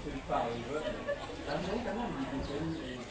fait pas un vote. Ah même, il est et...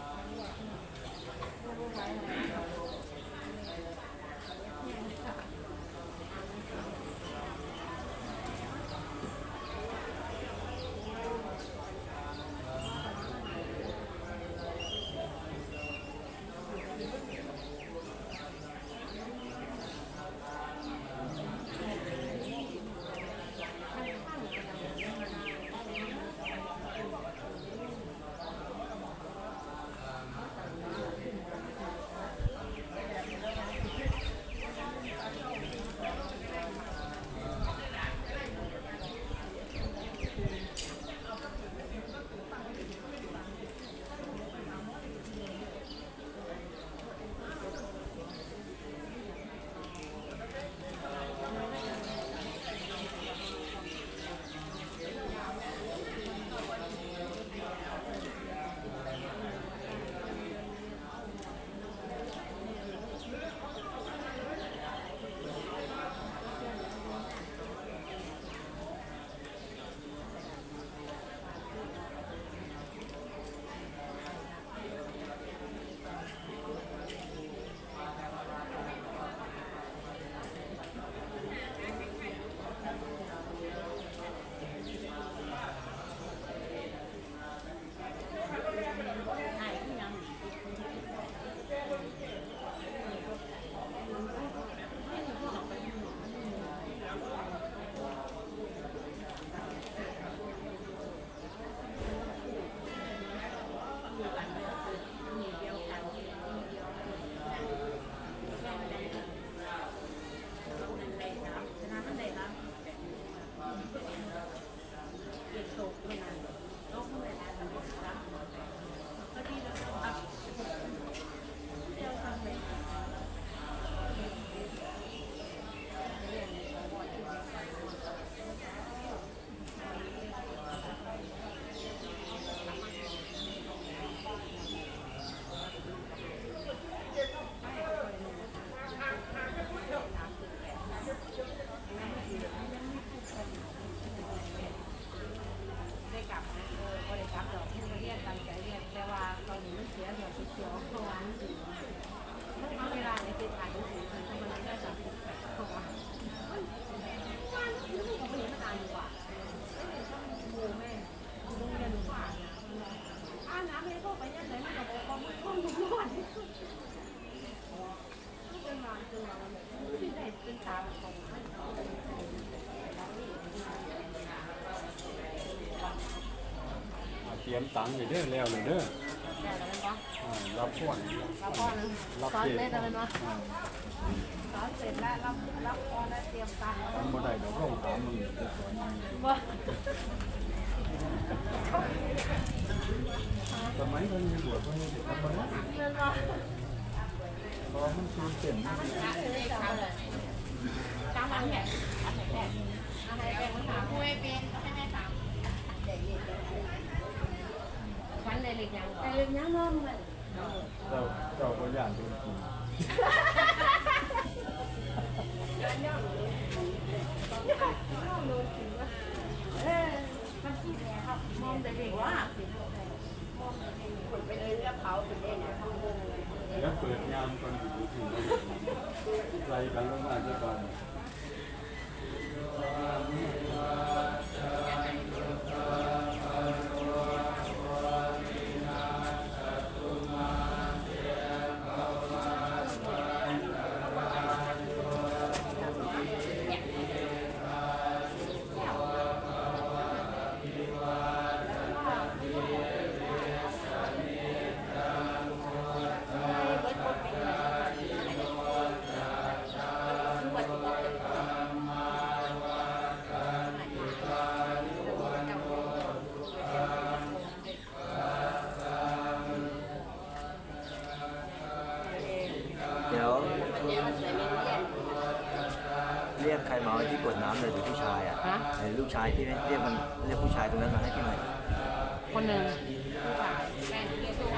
รียนตามใจเรียนแต่ว่าตอนนี้มันเสียเดี๋ยวเสียเพราะว่ามันสิเอเวลาในการถ่ายรูปมันทำมันได้สามสิบแปดเพราะว่ามันว่าลูกของมันเห็นมันอ่านดีกว่าโอ้แม่โรงเรียนหนูว่าอ่านน้ำไม่ก็ไปยังไงมันก็บอกว่ามันท่องหนูรอดจนมาจนมาที่ได้เป็นตาของมัน อ่าเต รียมตังค์ไปเด้อแล้วเลยเด้อแต่ละมันวะอ่ารับพ่วนรับพ่อนึงสอนเสร็จแล้วมันวะสอนเสร็จแล้วรับรับพ่อแล้วเตรียมตังค์แล้วทำบ่ได้เดี๋ยวต้องถามมึงจะสอนมึงว่าสมัยเพิ่นมีบวชเพิ่นมีเด็กทำบ่ได้เงินวะเพราะมันคือเส้นมันจ้างมันแหละอะไรแหละอะไรแหละมันถามคุยเป็นก็ให้แม่ถาม วันเลยเล็กยังแต่เล็กยังน้อมเลยเจ้าเจ้าบ่ย่านโดนกินเออมันพูดแล้วครับมองแต่เด็กว่าคนไปเลยแล้วเขาเป็นเองนะเขาเดินอะไรเดี๋ยวเปิดยามก่อนอยู่ที่ไล่กันลงมาซะก่อน ใครมาที่กดน้ำเลยหรือผู้ชายอะลูกชายที่เรียกมันเรียกผู้ชายตรงนั้นมาให้พี่หน่อยคนหนึ่ง แม่เรียกตัว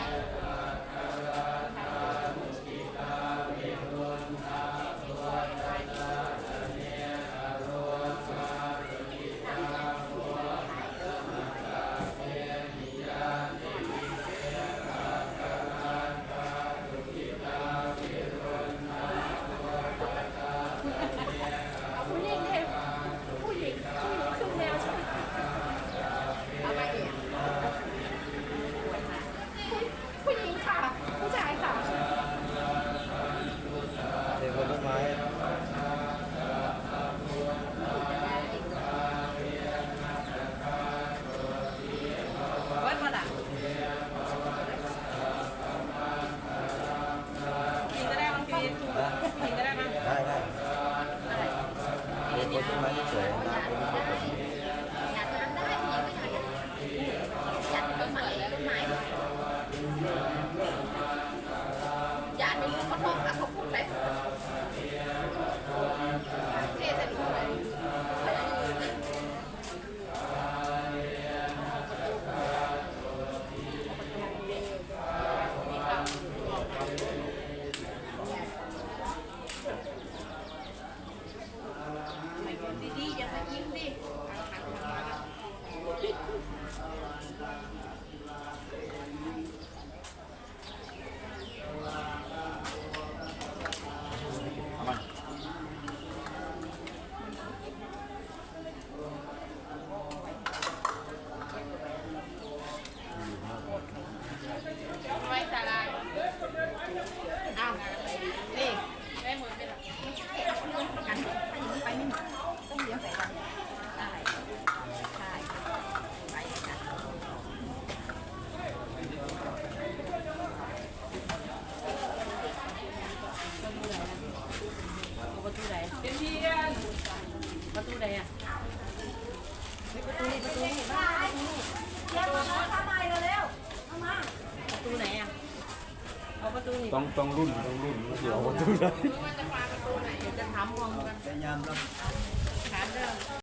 ต้องต้องรุ่นต้องรุ่นเดี๋ยวประตู รู้ว่าจะปาประตูไหนเดี๋จะทำมองกันพยายามรับ